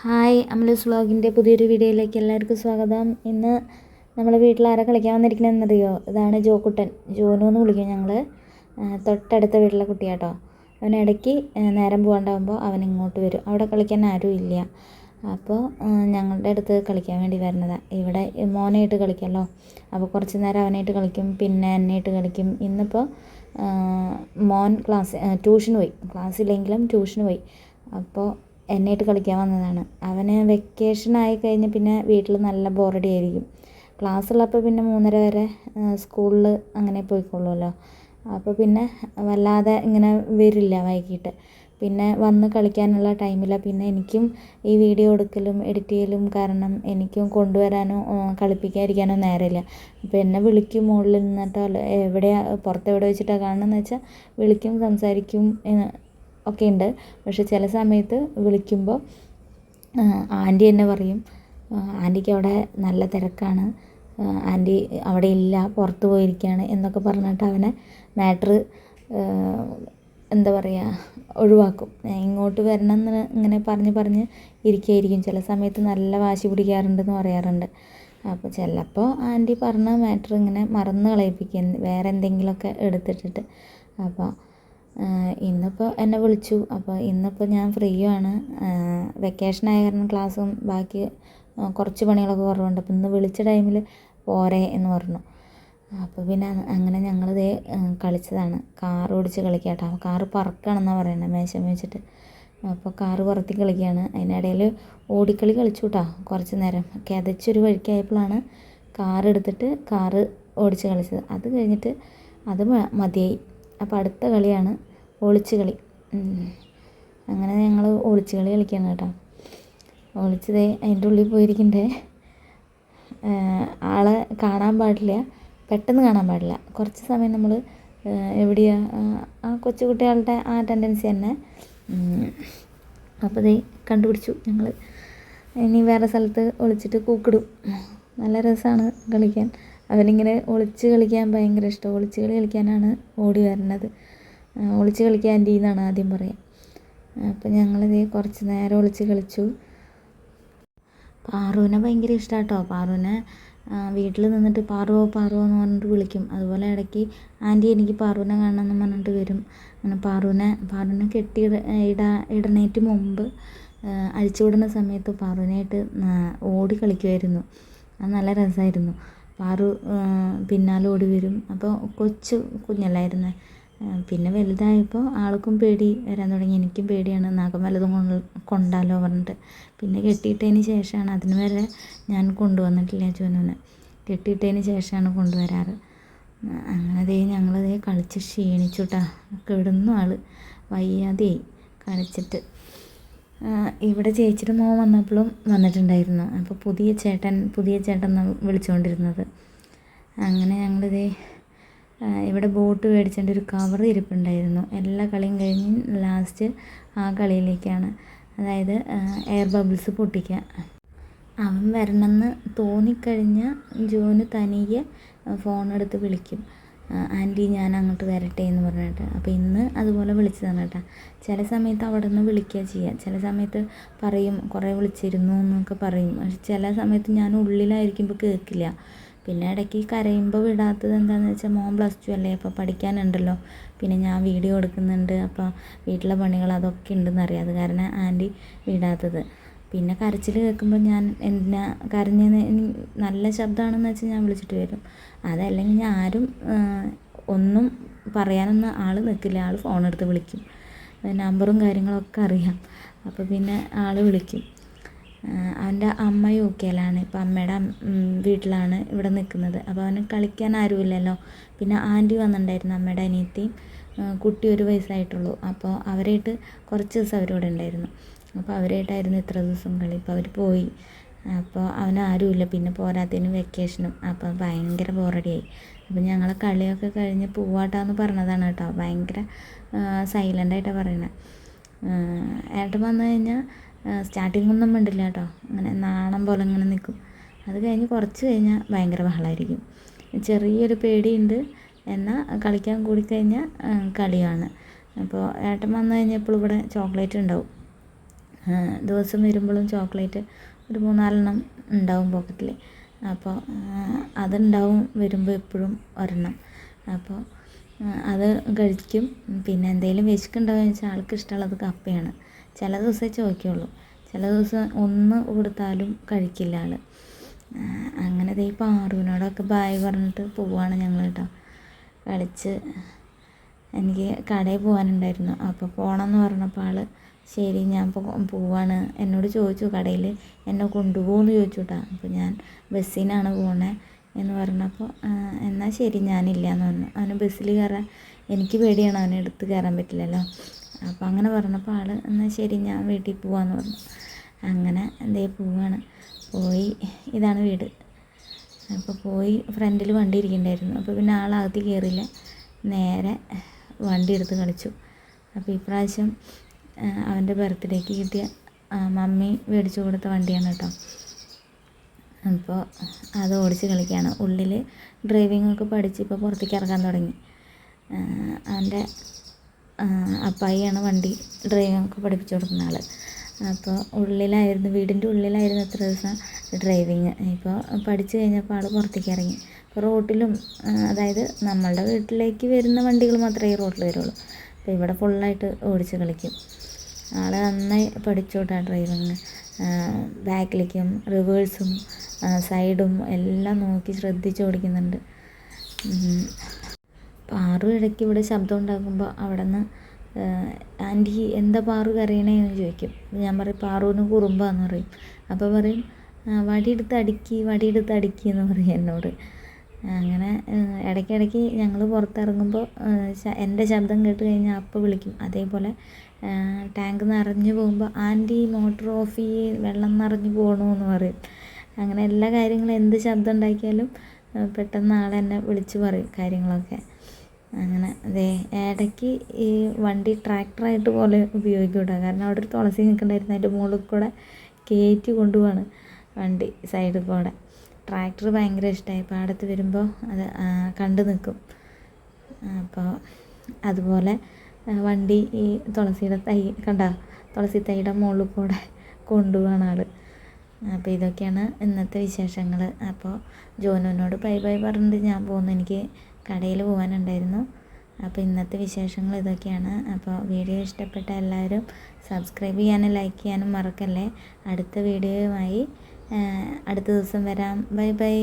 Hi അമലൂസ് വ്ളോഗിന്റെ പുതിയൊരു വീഡിയോയിലേക്ക് എല്ലാവർക്കും സ്വാഗതം. ഇന്ന് നമ്മളെ വീട്ടിൽ ആരാ കളിക്കാൻ വന്നിരിക്കണമെന്നറിയോ ഇതാണ് ജോക്കുട്ടൻ. ജോനു എന്ന് വിളിക്കും ഞങ്ങൾ തൊട്ടടുത്ത വീട്ടിലെ കുട്ടിയാട്ടോ. അവൻ ഇടയ്ക്ക് നേരം പോകാണ്ടാകുമ്പോൾ അവൻ ഇങ്ങോട്ട് വരും. അവിടെ കളിക്കാൻ ആരും ഇല്ല. അപ്പോൾ ഞങ്ങളുടെ അടുത്ത് കളിക്കാൻ വേണ്ടി വരുന്നതാണ് ഇവിടെ മോനായിട്ട് കളിക്കാമല്ലോ അപ്പോൾ കുറച്ച് നേരം അവനായിട്ട് കളിക്കും പിന്നെ എന്നെയായിട്ട് കളിക്കും. ഇന്നിപ്പോൾ മോൻ ക്ലാസ് ട്യൂഷന് പോയി. ക്ലാസ്സില്ലെങ്കിലും ട്യൂഷന് പോയി. അപ്പോൾ എന്നെയായിട്ട് കളിക്കാൻ വന്നതാണ്. അവന് വെക്കേഷൻ ആയി കഴിഞ്ഞ് പിന്നെ വീട്ടിൽ നല്ല ബോറടി ആയിരിക്കും. ക്ലാസ് ഉള്ളപ്പോൾ പിന്നെ മൂന്നര വരെ സ്കൂളിൽ അങ്ങനെ പോയിക്കൊള്ളുമല്ലോ അപ്പോൾ പിന്നെ വല്ലാതെ ഇങ്ങനെ വരില്ല വൈകിട്ട്. പിന്നെ വന്ന് കളിക്കാനുള്ള ടൈമില്ല പിന്നെ എനിക്കും ഈ വീഡിയോ എടുക്കലും എഡിറ്റ് ചെയ്യലും കാരണം എനിക്കും കൊണ്ടുവരാനോ കളിപ്പിക്കാതിരിക്കാനോ നേരമില്ല. അപ്പോൾ എന്നെ വിളിക്കും മുകളിൽ നിന്നിട്ടോ എവിടെയാണ് പുറത്ത് എവിടെ വെച്ചിട്ടാണ് കാണുന്നതെന്ന് വെച്ചാൽ വിളിക്കും സംസാരിക്കും ഒക്കെ ഉണ്ട് പക്ഷെ ചില സമയത്ത് വിളിക്കുമ്പോൾ ആന്റി തന്നെ പറയും ആന്റിക്ക് അവിടെ നല്ല തിരക്കാണ്. ആന്റി അവിടെ ഇല്ല പുറത്ത് പോയിരിക്കുകയാണ് എന്നൊക്കെ പറഞ്ഞിട്ട് അവനെ മാറ്റർ എന്താ പറയുക ഒഴിവാക്കും. ഇങ്ങോട്ട് വരണം എന്ന് ഇങ്ങനെ പറഞ്ഞ് പറഞ്ഞ് ഇരിക്കുകയായിരിക്കും ചില സമയത്ത് നല്ല വാശി പിടിക്കാറുണ്ടെന്ന് പറയാറുണ്ട്. അപ്പോൾ ചിലപ്പോൾ ആന്റി പറഞ്ഞ മാറ്റർ ഇങ്ങനെ മറന്ന് കളയിപ്പിക്കും വേറെ എന്തെങ്കിലുമൊക്കെ എടുത്തിട്ടിട്ട്. അപ്പോൾ ഇന്നിപ്പോൾ എന്നെ വിളിച്ചു. അപ്പോൾ ഇന്നിപ്പോൾ ഞാൻ ഫ്രീയാണ് വെക്കേഷൻ ആയ കാരണം ക്ലാസ്സും ബാക്കി കുറച്ച് പണികളൊക്കെ കുറവുണ്ട്. അപ്പോൾ ഇന്ന് വിളിച്ച ടൈമിൽ പോരെ എന്ന് പറഞ്ഞു. അപ്പോൾ പിന്നെ അങ്ങനെ ഞങ്ങളിതേ കളിച്ചതാണ്. കാർ ഓടിച്ച് കളിക്കുക കേട്ടോ കാറ് പറക്കുകയാണെന്നാണ് പറയുന്നത് മേശം വെച്ചിട്ട് അപ്പോൾ കാറ് പറത്തി കളിക്കുകയാണ് അതിനിടയിൽ ഓടിക്കളി കളിച്ചു കേട്ടോ കുറച്ച് നേരം. കിതച്ചൊരു വഴിക്കായപ്പോഴാണ് കാർ എടുത്തിട്ട് കാറ് ഓടിച്ച് കളിച്ചത്. അത് കഴിഞ്ഞിട്ട് അത് മതിയായി. അപ്പോൾ അടുത്ത കളിയാണ് ഒളിച്ച് കളി. അങ്ങനെ ഞങ്ങൾ ഒളിച്ച് കളി കളിക്കുകയാണ് കേട്ടോ. ഒളിച്ചത് അതിന്റെ ഉള്ളിൽ പോയിരിക്കണ്ടേ. ആളെ കാണാൻ പാടില്ല. പെട്ടെന്ന് കാണാൻ പാടില്ല. കുറച്ച് സമയം നമ്മൾ എവിടെയാ ആ കൊച്ചുകുട്ടികളുടെ ആ ടെൻഡൻസി തന്നെ. അപ്പോൾ ദേ കണ്ടുപിടിച്ചു ഞങ്ങൾ ഇനി വേറെ സ്ഥലത്ത് ഒളിച്ചിട്ട് കൂക്കിടും. നല്ല രസമാണ് കളിക്കാൻ. അവനിങ്ങനെ ഒളിച്ച് കളിക്കാൻ ഭയങ്കര ഇഷ്ടം. ഒളിച്ച് കളി കളിക്കാനാണ് ഓടി വരുന്നത് ഒളിച്ച് കളിക്കാൻ ആന്റി എന്നാണ് ആദ്യം പറയുക അപ്പോൾ ഞങ്ങളിത് കുറച്ച് നേരം ഒളിച്ച് കളിച്ചു. പാറുവിനെ ഭയങ്കര ഇഷ്ടമാണ് കേട്ടോ പാറുവിനെ വീട്ടിൽ നിന്നിട്ട് പാറുവോ പാറുവോ എന്ന് പറഞ്ഞിട്ട് വിളിക്കും. അതുപോലെ ഇടയ്ക്ക് ആന്റി എനിക്ക് പാറുവിനെ കാണണം എന്ന് പറഞ്ഞിട്ട് വരും. അങ്ങനെ പാറുവിനെ പാറുവിനെ കെട്ടി ഇടാ ഇടണേറ്റ് മുമ്പ് അഴിച്ചുവിടുന്ന സമയത്ത് പാറുവിനായിട്ട് ഓടി കളിക്കുമായിരുന്നു അത് നല്ല രസമായിരുന്നു പാറു പിന്നാലെ ഓടി വരും. അപ്പോൾ കൊച്ചു കുഞ്ഞല്ലായിരുന്നേ. പിന്നെ വലുതായപ്പോൾ ആൾക്കും പേടി വരാൻ തുടങ്ങി. എനിക്കും പേടിയാണ് നഖം വല്ലതും കൊണ്ടാലോ പറഞ്ഞിട്ട്. പിന്നെ കെട്ടിയിട്ടതിന് ശേഷമാണ് അതിന് വരെ ഞാൻ കൊണ്ടുവന്നിട്ടില്ല ജോനുവിനെ. കെട്ടിയിട്ടതിന് ശേഷമാണ് കൊണ്ടുവരാറ്. അങ്ങനെ ദേ ഞങ്ങളതേ കളിച്ച് ക്ഷീണിച്ചു കേട്ടോ കിടന്നു ആൾ വയ്യാതെയായി. കളിച്ചിട്ട് ഇവിടെ ചേച്ചിയുടെ മോൻ വന്നപ്പോഴും വന്നിട്ടുണ്ടായിരുന്നു. അപ്പോൾ പുതിയ ചേട്ടൻ പുതിയ ചേട്ടൻ വിളിച്ചുകൊണ്ടിരുന്നത്. അങ്ങനെ ഞങ്ങളിതേ ഇവിടെ ബോട്ട് മേടിച്ചതിന്റെ ഒരു കവർ ഇരിപ്പുണ്ടായിരുന്നു. എല്ലാ കളിയും കഴിഞ്ഞ് ലാസ്റ്റ് ആ കളിയിലേക്കാണ്. അതായത് എയർ ബബിൾസ് പൊട്ടിക്കുക അവൻ വരണമെന്ന് തോന്നിക്കഴിഞ്ഞാൽ ജോന് തനിയെ ഫോണെടുത്ത് വിളിക്കും. ആന്റി ഞാൻ അങ്ങോട്ട് വരട്ടെ എന്ന് പറഞ്ഞിട്ട്. അപ്പോൾ ഇന്ന് അതുപോലെ വിളിച്ചതാണ് കേട്ടോ. ചില സമയത്ത് അവിടെ നിന്ന് വിളിക്കുക ചെയ്യുക ചില സമയത്ത് പറയും കുറേ വിളിച്ചിരുന്നു എന്നൊക്കെ പറയും. പക്ഷെ ചില സമയത്ത് ഞാൻ ഉള്ളിലായിരിക്കുമ്പോൾ കേൾക്കില്ല. പിന്നെ ഇടയ്ക്ക് കരയുമ്പോൾ വിടാത്തത് എന്താണെന്ന് വെച്ചാൽ മോൻ പ്ലസ് ടു അല്ലേ? അപ്പോൾ പഠിക്കാനുണ്ടല്ലോ. പിന്നെ ഞാൻ വീഡിയോ എടുക്കുന്നുണ്ട്. അപ്പോൾ വീട്ടിലെ പണികൾ അതൊക്കെ ഉണ്ടെന്നറിയാം. അത് കാരണം ആന്റി വിടാത്തത്. പിന്നെ കരച്ചിൽ കേൾക്കുമ്പോൾ ഞാൻ എന്തിനാ കരഞ്ഞെന്ന് നല്ല ശബ്ദമാണെന്ന് വെച്ചാൽ ഞാൻ വിളിച്ചിട്ട് വരും. അതല്ലെങ്കിൽ ഞാൻ ആരും ഒന്നും പറയാനൊന്നും ആൾ നിൽക്കില്ല ആൾ ഫോണെടുത്ത് വിളിക്കും. നമ്പറും കാര്യങ്ങളൊക്കെ അറിയാം. അപ്പോൾ പിന്നെ ആൾ വിളിക്കും. അവന്റെ അമ്മ യു കെയിലാണ്. ഇപ്പോൾ അമ്മയുടെ വീട്ടിലാണ് ഇവിടെ നിൽക്കുന്നത് അപ്പോൾ അവന് കളിക്കാൻ ആരുമില്ലല്ലോ. പിന്നെ ആന്റി വന്നിട്ടുണ്ടായിരുന്നു അമ്മയുടെ അനിയത്തിയും. കുട്ടി ഒരു വയസ്സായിട്ടുള്ളൂ. അപ്പോൾ അവരായിട്ട് കുറച്ച് ദിവസം അവരിവിടെ ഉണ്ടായിരുന്നു. അപ്പോൾ അവരായിട്ടായിരുന്നു ഇത്ര ദിവസം കളി. ഇപ്പോൾ അവർ പോയി. അപ്പോൾ അവൻ ആരുമില്ല. പിന്നെ പോരാത്തതിന് വെക്കേഷനും അപ്പോൾ ഭയങ്കര ബോറടിയായി. അപ്പോൾ ഞങ്ങൾ കളിയൊക്കെ കഴിഞ്ഞ് പോവാട്ടാന്ന് പറഞ്ഞതാണ് കേട്ടോ. ഭയങ്കര സൈലന്റായിട്ടാണ് പറയുന്നത് ഏട്ടൻ വന്നു കഴിഞ്ഞാൽ സ്റ്റാർട്ടിങ്ങൊന്നും മിണ്ടില്ല കേട്ടോ. അങ്ങനെ നാണം പോലെ ഇങ്ങനെ നിൽക്കും അത് കഴിഞ്ഞ് കുറച്ച് കഴിഞ്ഞാൽ ഭയങ്കര ബഹളമായിരിക്കും ചെറിയൊരു പേടിയുണ്ട്. എന്നാൽ കളിക്കാൻ കൂടിക്കഴിഞ്ഞാൽ കളിയാണ്. അപ്പോൾ ഏട്ടൻ വന്നു കഴിഞ്ഞപ്പോൾ ഇവിടെ ചോക്ലേറ്റ് ഉണ്ടാവും. ദിവസം വരുമ്പോഴും ചോക്ലേറ്റ് ഒരു മൂന്നാലെണ്ണം ഉണ്ടാവും പോക്കറ്റിൽ അപ്പോൾ അതുണ്ടാവും വരുമ്പോൾ എപ്പോഴും ഒരെണ്ണം. അപ്പോൾ അത് കഴിക്കും. പിന്നെ എന്തെങ്കിലും വിശക്കുണ്ടാവുക വെച്ചാൽ ആൾക്ക് ഇഷ്ടമുള്ളത് കപ്പയാണ്. ചില ദിവസമേ ചോദിക്കുള്ളൂ. ചില ദിവസം ഒന്ന് കൊടുത്താലും കഴിക്കില്ല ആൾ അങ്ങനെ ദേ പാറുവിനോടൊക്കെ ബായ് പറഞ്ഞിട്ട് പോവുകയാണ് ഞങ്ങൾ കേട്ടോ കളിച്ച് എനിക്ക് കടയിൽ പോകാനുണ്ടായിരുന്നു അപ്പോൾ പോകണമെന്ന് പറഞ്ഞപ്പോൾ ആൾ ശരി ഞാൻ പോവാണ്. എന്നോട് ചോദിച്ചു കടയിൽ എന്നെ കൊണ്ടുപോകുമെന്ന് ചോദിച്ചു കേട്ടോ അപ്പോൾ ഞാൻ ബസ്സിനാണ് പോണേ. എന്ന് പറഞ്ഞപ്പോൾ എന്നാൽ ശരി ഞാനില്ല എന്ന് പറഞ്ഞു. അവന് ബസ്സിൽ കയറാൻ എനിക്ക് പേടിയാണ്. അവനെ എടുത്ത് കയറാൻ പറ്റില്ലല്ലോ. അപ്പോൾ അങ്ങനെ പറഞ്ഞപ്പോൾ ആൾ എന്നാൽ ശരി ഞാൻ വീട്ടിൽ പോവാന്ന് പറഞ്ഞു. അങ്ങനെ എന്തേ പോവാണ്. പോയി ഇതാണ് വീട്. അപ്പോൾ പോയി ഫ്രണ്ടിൽ വണ്ടി ഇരിക്കണ്ടായിരുന്നു. അപ്പോൾ പിന്നെ ആളകത്ത് കയറിയില്ല നേരെ വണ്ടി എടുത്ത് കളിച്ചു. അപ്പോൾ ഇപ്രാവശ്യം അവന്റെ ബർത്ത്ഡേക്ക് കിട്ടിയ മമ്മി മേടിച്ചു കൊടുത്ത വണ്ടിയാണ് കേട്ടോ. അപ്പോൾ അത് ഓടിച്ച് കളിക്കുകയാണ്. ഉള്ളിൽ ഡ്രൈവിംഗ് ഒക്കെ പഠിച്ച് ഇപ്പോൾ പുറത്തേക്ക് ഇറങ്ങാൻ തുടങ്ങി. അവന്റെ അപ്പായിയാണ് വണ്ടി ഡ്രൈവിംഗ് ഒക്കെ പഠിപ്പിച്ചു കൊടുക്കുന്ന ആൾ അപ്പോൾ ഉള്ളിലായിരുന്നു വീടിന്റെ ഉള്ളിലായിരുന്നു എത്ര ദിവസം ഡ്രൈവിങ് ഇപ്പോൾ പഠിച്ചു കഴിഞ്ഞപ്പോൾ ആൾ പുറത്തേക്ക് ഇറങ്ങി. ഇപ്പോൾ റോട്ടിലും അതായത് നമ്മളുടെ വീട്ടിലേക്ക് വരുന്ന വണ്ടികൾ മാത്രമേ ഈ റോട്ടിൽ വരുള്ളൂ. അപ്പോൾ ഇവിടെ ഫുള്ളായിട്ട് ഓടിച്ച് കളിക്കും. ആൾ നന്നായി പഠിച്ചോട്ടാ ഡ്രൈവിങ്. ബാക്കിലേക്കും റിവേഴ്സും സൈഡും എല്ലാം നോക്കി ശ്രദ്ധിച്ച് ഓടിക്കുന്നുണ്ട്. പാറു ഇടയ്ക്ക് ഇവിടെ ശബ്ദം ഉണ്ടാക്കുമ്പോൾ അവിടെ നിന്ന് ആന്റി എന്താ പാറു കരയണേന്ന് ചോദിക്കും. ഞാൻ പറയും പാറുവിന് കുറുമ്പാന്ന് പറയും. അപ്പോൾ പറയും വടിയെടുത്ത് അടിക്ക് വടിയെടുത്ത് അടിക്ക് എന്ന് പറയും എന്നോട്. അങ്ങനെ ഇടയ്ക്കിടയ്ക്ക് ഞങ്ങൾ പുറത്തിറങ്ങുമ്പോൾ എന്റെ ശബ്ദം കേട്ട് കഴിഞ്ഞാൽ അപ്പോൾ വിളിക്കും. അതേപോലെ ടാങ്ക് നിറഞ്ഞു പോകുമ്പോൾ ആന്റി മോട്ടർ ഓഫ് ചെയ്യ് വെള്ളം നിറഞ്ഞു പോകണമെന്ന് പറയും. അങ്ങനെ എല്ലാ കാര്യങ്ങളും എന്ത് ശബ്ദം ഉണ്ടാക്കിയാലും പെട്ടെന്ന് ആളെന്നെ വിളിച്ച് പറയും കാര്യങ്ങളൊക്കെ. അങ്ങനെ ദേ ഇടയ്ക്ക് ഈ വണ്ടി ട്രാക്ടറായിട്ട് പോലെ ഉപയോഗിക്കും കേട്ടോ. കാരണം അവിടെ ഒരു തുളസി നിൽക്കണ്ടായിരുന്നു. അതിന്റെ മുകളിൽ കൂടെ കയറ്റി കൊണ്ടുപോവാണ് വണ്ടി സൈഡിൽ കൂടെ. ട്രാക്ടർ ഭയങ്കര ഇഷ്ടമായി പാടത്ത് വരുമ്പോൾ അത് കണ്ടു നിൽക്കും അപ്പോൾ അതുപോലെ വണ്ടി ഈ തുളസിയുടെ തൈ കണ്ട? തുളസി തൈയുടെ മുകളിൽ കൂടെ കൊണ്ടുപോകണ ആൾ അപ്പോൾ ഇതൊക്കെയാണ് ഇന്നത്തെ വിശേഷങ്ങൾ അപ്പോൾ ജോനുവിനോട് ബൈ ബൈ പറഞ്ഞിട്ട് ഞാൻ പോകുന്നു. എനിക്ക് കടയിൽ പോകാനുണ്ടായിരുന്നു അപ്പോൾ ഇന്നത്തെ വിശേഷങ്ങൾ ഇതൊക്കെയാണ്. അപ്പോൾ വീഡിയോ ഇഷ്ടപ്പെട്ട എല്ലാവരും സബ്സ്ക്രൈബ് ചെയ്യാനും ലൈക്ക് ചെയ്യാനും മറക്കല്ലേ. അടുത്ത വീഡിയോയുമായി അടുത്ത ദിവസം വരാം. Bye bye.